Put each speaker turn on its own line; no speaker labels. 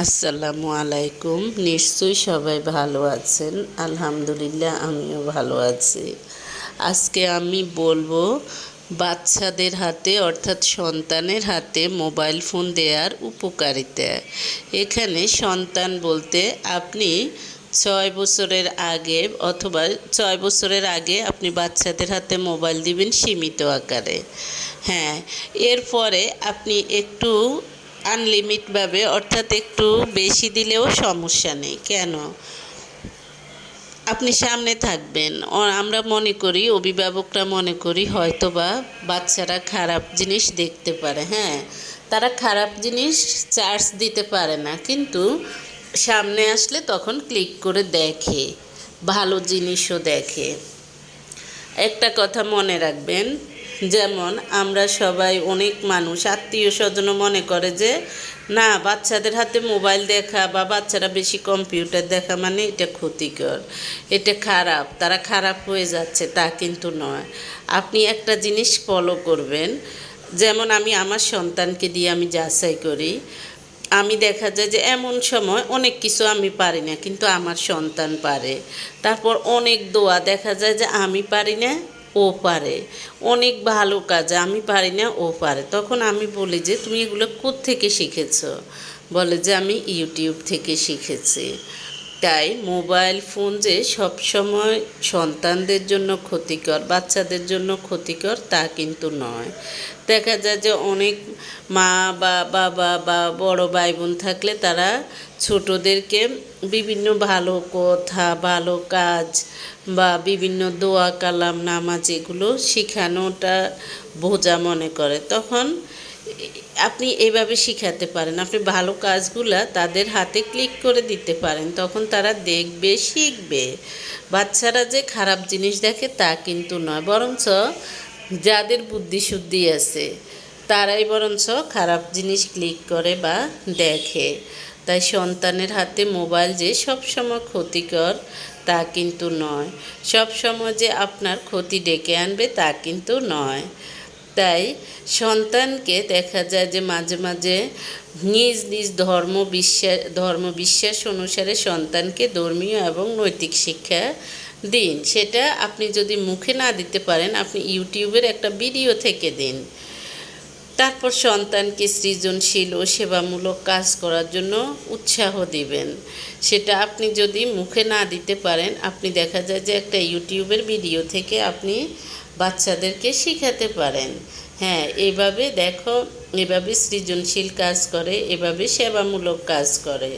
আসসালামু আলাইকুম। নিশ্চয়ই সবাই ভালো আছেন। আলহামদুলিল্লাহ, আমিও ভালো আছি। আজকে আমি বলব, বাচ্চাদের হাতে, অর্থাৎ সন্তানের হাতে মোবাইল ফোন দেওয়ার উপকারিতা। এখানে সন্তান বলতে আপনি ছয় বছরের আগে অথবা ছয় বছরের আগে আপনি বাচ্চাদের হাতে মোবাইল দিবেন সীমিত আকারে। হ্যাঁ এরপরে আপনি একটু আনলিমিটভাবে অর্থাৎ একটু বেশি দিলেও সমস্যা নেই। কেন? আপনি সামনে থাকবেন। আমরা মনে করি, অভিভাবকরা মনে করি, হয়তোবা বাচ্চারা খারাপ জিনিস দেখতে পারে হ্যাঁ? তারা খারাপ জিনিস চার্জ দিতে পারে না, কিন্তু সামনে আসলে তখন ক্লিক করে দেখে, ভালো জিনিসও দেখে। একটা কথা মনে রাখবেন যেমন, আমরা সবাই অনেক মানুষ, আত্মীয় স্বজনও মনে করে যে, না, বাচ্চাদের হাতে মোবাইল দেখা বা বাচ্চারা বেশি কম্পিউটার দেখা মানে এটা ক্ষতিকর, এটা খারাপ, তারা খারাপ হয়ে যাচ্ছে, তা কিন্তু নয়। আপনি একটা জিনিস ফলো করবেন, যেমন আমি আমার সন্তানকে দিয়ে আমি যাচাই করি, আমি দেখা যায় যে এমন সময় অনেক কিছু আমি পারি না, কিন্তু আমার সন্তান পারে। তারপর অনেক দোয়া দেখা যায় যে, আমি পারি না ও পারে। অনেক ভালো কাজ, আমি পারি না, ও পারে। তখন আমি বলি যে, তুমি এগুলো থেকে শিখেছ? বলে যে, আমি ইউটিউব থেকে শিখেছি। তাই মোবাইল ফোন যে সবসময় সন্তানদের জন্য ক্ষতিকর, বাচ্চাদের জন্য ক্ষতিকর তা কিন্তু নয়। দেখা যায় যে অনেক মা, বা, বাবা, বা বড় ভাই বোন থাকলে তারা ছোটদেরকে বিভিন্ন ভালো কথা, ভালো কাজ, বা বিভিন্ন দোয়া, কালাম, নামাজ এগুলো শেখানোটা বোঝা মনে করে। তখন আপনি এইভাবে শিখাতে পারেন। আপনি ভালো কাজগুলা তাদের হাতে ক্লিক করে দিতে পারেন। তখন তারা দেখবে, শিখবে। বাচ্চারা যে খারাপ জিনিস দেখে তা কিন্তু নয়। বরঞ্চ যাদের বুদ্ধিশুদ্ধি আছে, তারাই বরঞ্চ খারাপ জিনিস ক্লিক করে বা দেখে। তাই সন্তানের হাতে মোবাইল যে সবসময় ক্ষতিকর, তা কিন্তু নয়। সব সময় যে আপনার ক্ষতি ডেকে আনবে, তা কিন্তু নয়। তাই সন্তানকে দেখা যায় যে মাঝে মাঝে নিজ নিজ ধর্ম বিশ্বাস ধর্ম বিশ্বাস অনুসারে সন্তানকে ধর্মীয় এবং নৈতিক শিক্ষা দিন। সেটা আপনি যদি মুখে না দিতে পারেন, আপনি ইউটিউবের একটা ভিডিও থেকে দিন। তারপর সন্তানকে সৃজনশীল ও সেবামূলক কাজ করার জন্য উৎসাহ দিবেন। সেটা আপনি যদি মুখে না দিতে পারেন, আপনি দেখা যায় যে একটা ইউটিউবের ভিডিও থেকে আপনি বাচ্চাদেরকে শিখাতে পারেন। হ্যাঁ এভাবে দেখো এভাবে সৃজনশীল কাজ করে এভাবে সেবামূলক কাজ করে।